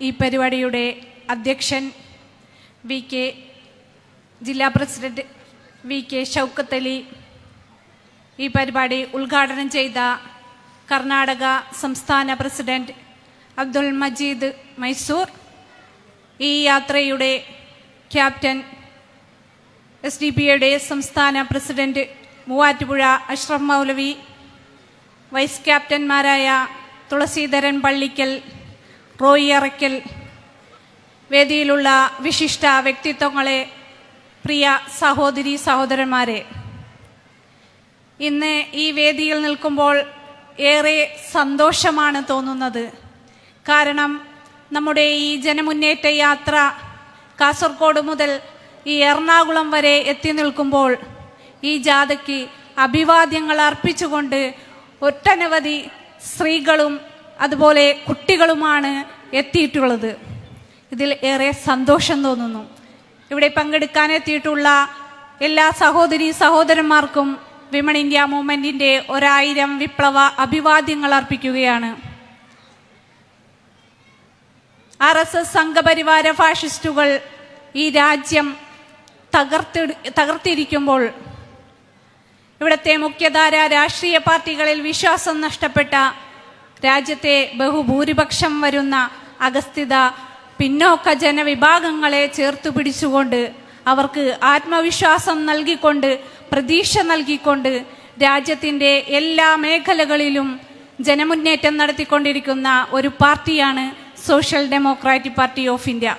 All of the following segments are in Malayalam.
ഈ പരിപാടിയുടെ അധ്യക്ഷൻ വി കെ ജില്ലാ president V K Shoukath Ali ഈ പരിപാടി ഉദ്ഘാടനം ചെയ്ത കർണാടക സംസ്ഥാന പ്രസിഡന്റ് അബ്ദുൾ മജീദ് മൈസൂർ ഈ യാത്രയുടെ ക്യാപ്റ്റൻ എസ് ഡി പി എയുടെ സംസ്ഥാന പ്രസിഡന്റ് മൂവാറ്റുപുഴ അഷ്റഫ് മൗലവി വൈസ് ക്യാപ്റ്റന്മാരായ തുളസീധരൻ പള്ളിക്കൽ റോയി അറയ്ക്കൽ വേദിയിലുള്ള വിശിഷ്ട വ്യക്തിത്വങ്ങളെ പ്രിയ സഹോദരി സഹോദരന്മാരെ ഇന്ന് ഈ വേദിയിൽ നിൽക്കുമ്പോൾ ഏറെ സന്തോഷമാണ് തോന്നുന്നത്. കാരണം നമ്മുടെ ഈ ജനമുന്നേറ്റ യാത്ര കാസർഗോഡ് മുതൽ ഈ എറണാകുളം വരെ എത്തി നിൽക്കുമ്പോൾ ഈ ജാഥയ്ക്ക് അഭിവാദ്യങ്ങൾ അർപ്പിച്ചുകൊണ്ട് ഒട്ടനവധി സ്ത്രീകളും അതുപോലെ കുട്ടികളുമാണ് എത്തിയിട്ടുള്ളത്. ഇതിൽ ഏറെ സന്തോഷം തോന്നുന്നു. ഇവിടെ പങ്കെടുക്കാൻ എത്തിയിട്ടുള്ള എല്ലാ സഹോദരി സഹോദരന്മാർക്കും വിമൺ ഇന്ത്യ മൂവ്മെന്റിന്റെ ഒരായിരം വിപ്ലവ അഭിവാദ്യങ്ങൾ അർപ്പിക്കുകയാണ്. ആർ എസ് എസ് സംഘപരിവാര ഫാഷിസ്റ്റുകൾ ഈ രാജ്യം തകർത്തി തകർത്തിരിക്കുമ്പോൾ ഇവിടുത്തെ മുഖ്യധാര രാഷ്ട്രീയ പാർട്ടികളിൽ വിശ്വാസം നഷ്ടപ്പെട്ട രാജ്യത്തെ ബഹുഭൂരിപക്ഷം വരുന്ന അഗസ്ഥിത പിന്നോക്ക ജനവിഭാഗങ്ങളെ ചേർത്തു പിടിച്ചുകൊണ്ട് അവർക്ക് ആത്മവിശ്വാസം നൽകിക്കൊണ്ട് പ്രതീക്ഷ നൽകിക്കൊണ്ട് രാജ്യത്തിന്റെ എല്ലാ മേഖലകളിലും ജനമുന്നേറ്റം നടത്തിക്കൊണ്ടിരിക്കുന്ന ഒരു പാർട്ടിയാണ് social democratic party of India.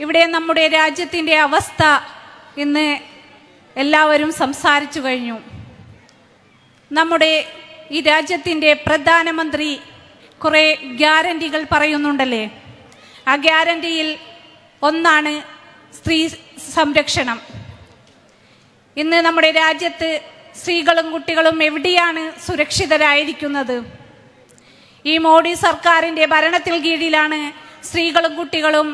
ഇവിടെ നമ്മുടെ രാജ്യത്തിന്റെ അവസ്ഥ ഇന്ന് എല്ലാവരും സംസാരിച്ചു കഴിഞ്ഞു. നമ്മുടെ ഈ രാജ്യത്തിന്റെ പ്രധാനമന്ത്രി കുറേ ഗ്യാരണ്ടികൾ പറയുന്നുണ്ടല്ലേ? ആ ഗ്യാരണ്ടിയിൽ ഒന്നാണ് സ്ത്രീ സംരക്ഷണം. ഇന്ന് നമ്മുടെ രാജ്യത്ത് സ്ത്രീകളും കുട്ടികളും എവിടെയാണ് സുരക്ഷിതരായിരിക്കുന്നത്? ഈ മോഡി സർക്കാരിന്റെ ഭരണത്തിൽ കീഴിലാണ് സ്ത്രീകളും കുട്ടികളും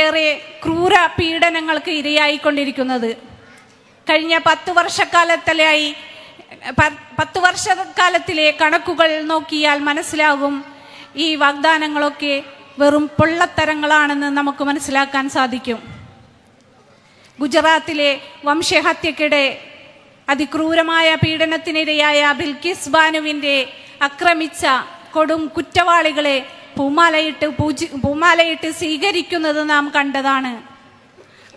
ഏറെ ക്രൂര പീഡനങ്ങൾക്ക് ഇരയായിക്കൊണ്ടിരിക്കുന്നത്. കഴിഞ്ഞ പത്ത് വർഷക്കാലത്തിലായി പത്ത് വർഷക്കാലത്തിലെ കണക്കുകൾ നോക്കിയാൽ മനസ്സിലാകും. ഈ വാഗ്ദാനങ്ങളൊക്കെ വെറും പൊള്ളത്തരങ്ങളാണെന്ന് നമുക്ക് മനസ്സിലാക്കാൻ സാധിക്കും. ഗുജറാത്തിലെ വംശഹത്യക്കിടെ അതിക്രൂരമായ പീഡനത്തിനിരയായ ബിൽക്കിസ് ബാനുവിന്റെ അക്രമിച്ച കൊടും കുറ്റവാളികളെ പൂമാലയിട്ട് പൂജി പൂമാലയിട്ട് സ്വീകരിക്കുന്നത് നാം കണ്ടതാണ്.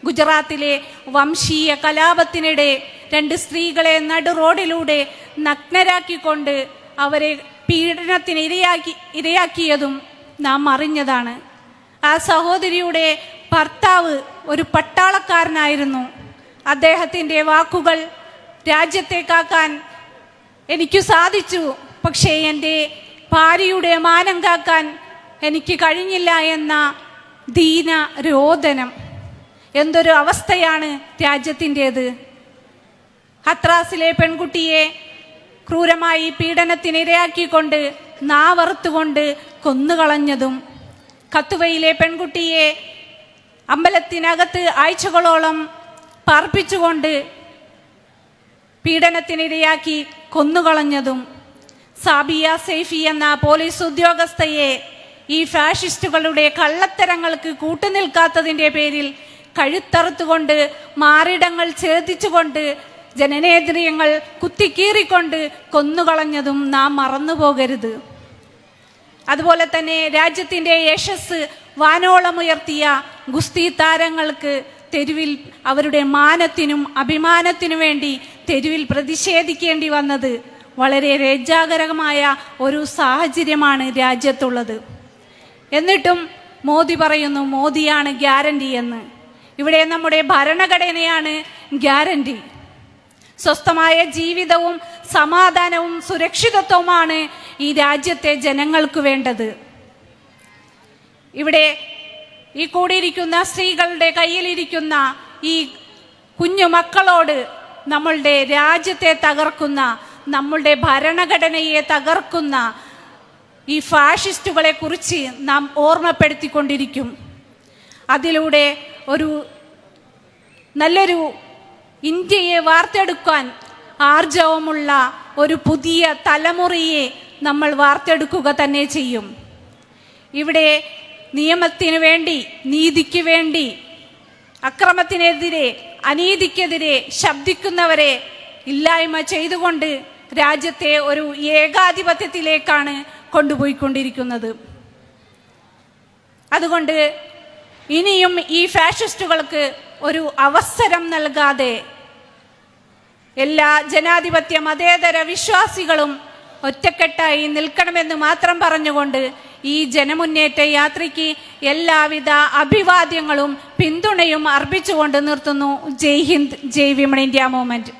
ഗുജറാത്തിലെ വംശീയ കലാപത്തിനിടെ രണ്ട് സ്ത്രീകളെ നടു റോഡിലൂടെ നഗ്നരാക്കിക്കൊണ്ട് അവരെ പീഡനത്തിന് ഇരയാക്കി ഇരയാക്കിയതും നാം അറിഞ്ഞതാണ്. ആ സഹോദരിയുടെ ഭർത്താവ് ഒരു പട്ടാളക്കാരനായിരുന്നു. അദ്ദേഹത്തിന്റെ വാക്കുകൾ രാജ്യത്തെ കാക്കാൻ എനിക്ക് സാധിച്ചു. പക്ഷേ എന്റെ ഭാര്യയുടെ മാനം കാക്കാൻ എനിക്ക് കഴിഞ്ഞില്ല എന്ന ദീന രോദനം എന്തൊരു അവസ്ഥയാണ് രാജ്യത്തിന്റേത്. ഹത്രാസിലെ പെൺകുട്ടിയെ ക്രൂരമായി പീഡനത്തിനിരയാക്കിക്കൊണ്ട് നാവറുത്തുകൊണ്ട് കൊന്നുകളഞ്ഞതും കത്തുവയിലെ പെൺകുട്ടിയെ അമ്പലത്തിനകത്ത് ആഴ്ചകളോളം പാർപ്പിച്ചുകൊണ്ട് പീഡനത്തിനിരയാക്കി കൊന്നുകളഞ്ഞതും സാബിയ സെയ്ഫി എന്ന പോലീസ് ഉദ്യോഗസ്ഥയെ ഈ ഫാഷിസ്റ്റുകളുടെ കള്ളത്തരങ്ങൾക്ക് കൂട്ടുനിൽക്കാത്തതിന്റെ പേരിൽ കഴുത്തറുത്തുകൊണ്ട് മാറിടങ്ങൾ ഛേദിച്ചുകൊണ്ട് ജനനേന്ദ്രിയങ്ങൾ കുത്തിക്കീറിക്കൊണ്ട് കൊന്നുകളഞ്ഞതും നാം മറന്നുപോകരുത്. അതുപോലെ തന്നെ രാജ്യത്തിന്റെ യശസ് വാനോളമുയർത്തിയ ഗുസ്തി താരങ്ങൾക്ക് തെരുവിൽ അവരുടെ മാനത്തിനും അഭിമാനത്തിനു വേണ്ടി തെരുവിൽ പ്രതിഷേധിക്കേണ്ടി വന്നത് വളരെ ലജ്ജാകരമായ ഒരു സാഹചര്യമാണ് രാജ്യത്തുള്ളത്. എന്നിട്ടും മോദി പറയുന്നു മോദിയാണ് ഗ്യാരണ്ടി എന്ന്. ഇവിടെ നമ്മുടെ ഭരണഘടനയാണ് ഗ്യാരണ്ടി. സ്വസ്ഥമായ ജീവിതവും സമാധാനവും സുരക്ഷിതത്വവുമാണ് ഈ രാജ്യത്തെ ജനങ്ങൾക്ക് വേണ്ടത്. ഇവിടെ ഈ കൂടിയിരിക്കുന്ന സ്ത്രീകളുടെ കയ്യിലിരിക്കുന്ന ഈ കുഞ്ഞു മക്കളോട് നമ്മളുടെ രാജ്യത്തെ തകർക്കുന്ന നമ്മളുടെ ഭരണഘടനയെ തകർക്കുന്ന ഈ ഫാഷിസ്റ്റുകളെ കുറിച്ച് നാം ഓർമ്മപ്പെടുത്തിക്കൊണ്ടിരിക്കും. അതിലൂടെ ഒരു നല്ലൊരു ഇന്ത്യയെ വാർത്തെടുക്കാൻ ആർജവമുള്ള ഒരു പുതിയ തലമുറയെ നമ്മൾ വാർത്തെടുക്കുക തന്നെ ചെയ്യും. ഇവിടെ നിയമത്തിന് വേണ്ടി നീതിക്ക് വേണ്ടി അക്രമത്തിനെതിരെ അനീതിക്കെതിരെ ശബ്ദിക്കുന്നവരെ ഇല്ലായ്മ ചെയ്തുകൊണ്ട് രാജ്യത്തെ ഒരു ഏകാധിപത്യത്തിലേക്കാണ് കൊണ്ടുപോയിക്കൊണ്ടിരിക്കുന്നത്. അതുകൊണ്ട് ഇനിയും ഈ ഫാഷിസ്റ്റുകൾക്ക് ഒരു അവസരം നൽകാതെ എല്ലാ ജനാധിപത്യ മതേതര വിശ്വാസികളും ഒറ്റക്കെട്ടായി നിൽക്കണമെന്ന് മാത്രം പറഞ്ഞുകൊണ്ട് ഈ ജനമുന്നേറ്റ യാത്രയ്ക്ക് എല്ലാവിധ അഭിവാദ്യങ്ങളും പിന്തുണയും അർപ്പിച്ചുകൊണ്ട് നിർത്തുന്നു. Jai Hind Jai women India movement.